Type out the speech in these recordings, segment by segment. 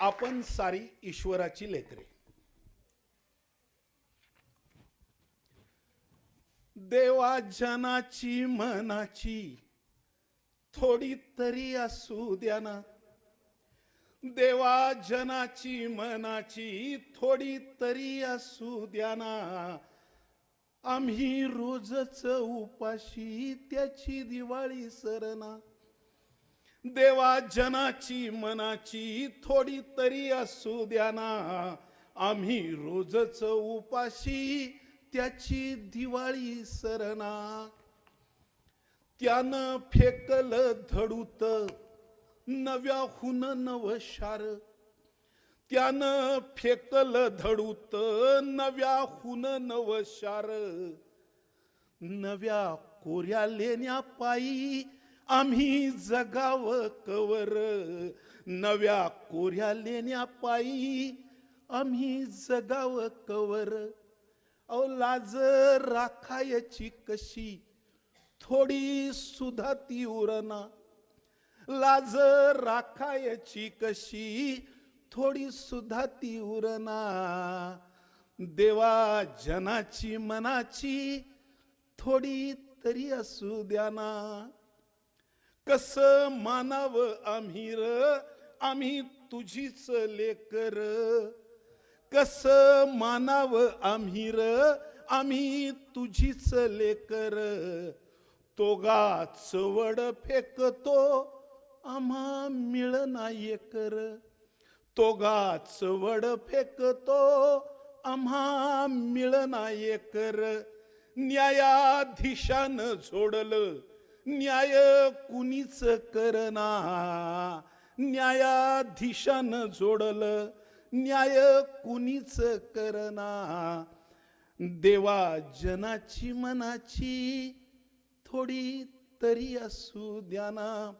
आपण सारी ईश्वराची लेकरे. देवा जनाची मनाची थोडी तरी असू द्या ना. देवा जनाची मनाची थोडी तरी असू द्या ना. आम्ही रोजच उपाशी त्याची दिवाळी सरना. देवा जनाची मनाची थोडी तरी असू द्या ना. आम्ही रोजच उपाशी त्याची दिवाळी सरना. त्यानं फेकलं धडूत नव्याहून नवशार त्यानं फेकलं धडूत नव्याहून नवशार नव्या कोऱ्या लेण्या पायी आम्ही जगाव कवर नव्या कोऱ्या लेण्या पायी आम्ही जगाव कवर. अहो लाज राखायची कशी? थोडी सुधा ती उरणा लाज राखायची कशी? थोडी सुधा ती उरणा देवा जनाची मनाची थोडी तरी असू द्या ना. कस मानाव आम्ही र आम्ही तुझीच लेकर. कस मानाव आम्ही र आम्ही तुझीच लेकर. तोगा चवड फेकतो आम्हा मिळना कर तोगा चवड फेकतो आम्हा मिळना कर न्यायाधीशानं जोडलं न्याय कुणीच करना. न्यायाधीशानं जोडलं न्याय कुणीच करना. देवा जनाची मनाची थोडी तरी असू द्या ना.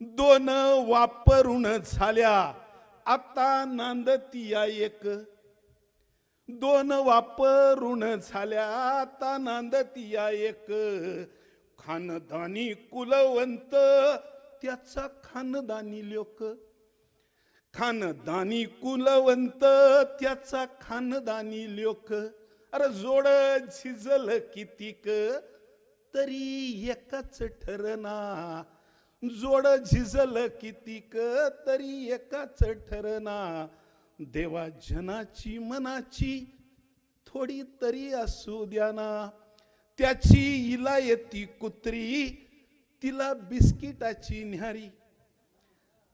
दोन वापरून झाल्या आता नांदतिया एक. दोन वापरून झाल्या आता नांदतिया एक. खानदानी कुलवंत त्याचा खानदानी लोक. खानदानी कुलवंत त्याचा खानदानी लोक. अरे जोड झिजल कितीक तरी एकच ठरना. जोड झिजल कितीक तरी एकाच ठरना. देवा जनाची मनाची थोडी तरी असू द्या ना. त्याची इला येती कुत्री तिला बिस्किटाची न्यारी.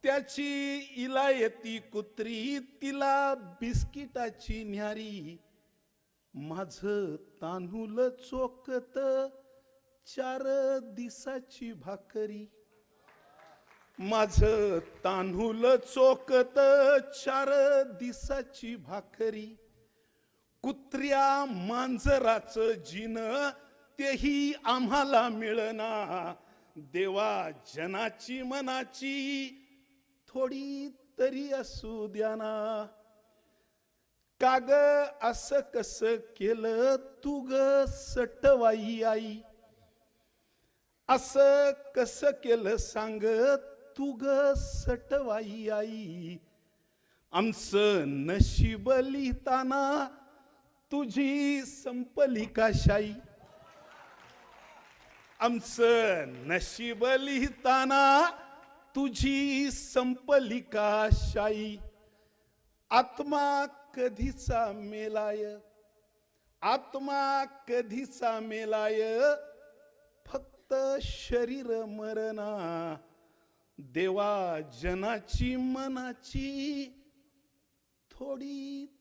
त्याची इला येती कुत्री तिला बिस्किटाची न्यारी. माझ तानूल चोकत चार दिसाची भाकरी. माझ तानूल चोकत चार दिसाची भाकरी. कुत्र्या मांजराचं जिन तेही आम्हाला मिळना. देवा जनाची मनाची थोडी तरी असू द्या ना काग असं कस केलं तू ग सटवाई आई? असं कस केलं सांग तू ग सटवाई आई? आमचं नशीब लिहिताना तुझी संपली का शाई? आमचं नशीब लिहिताना तुझी संपली का शाई. आत्मा कधीचा मेलाय? आत्मा कधीचा मेलाय? फक्त शरीर मरणा. देवा जनाची मनाची थोडी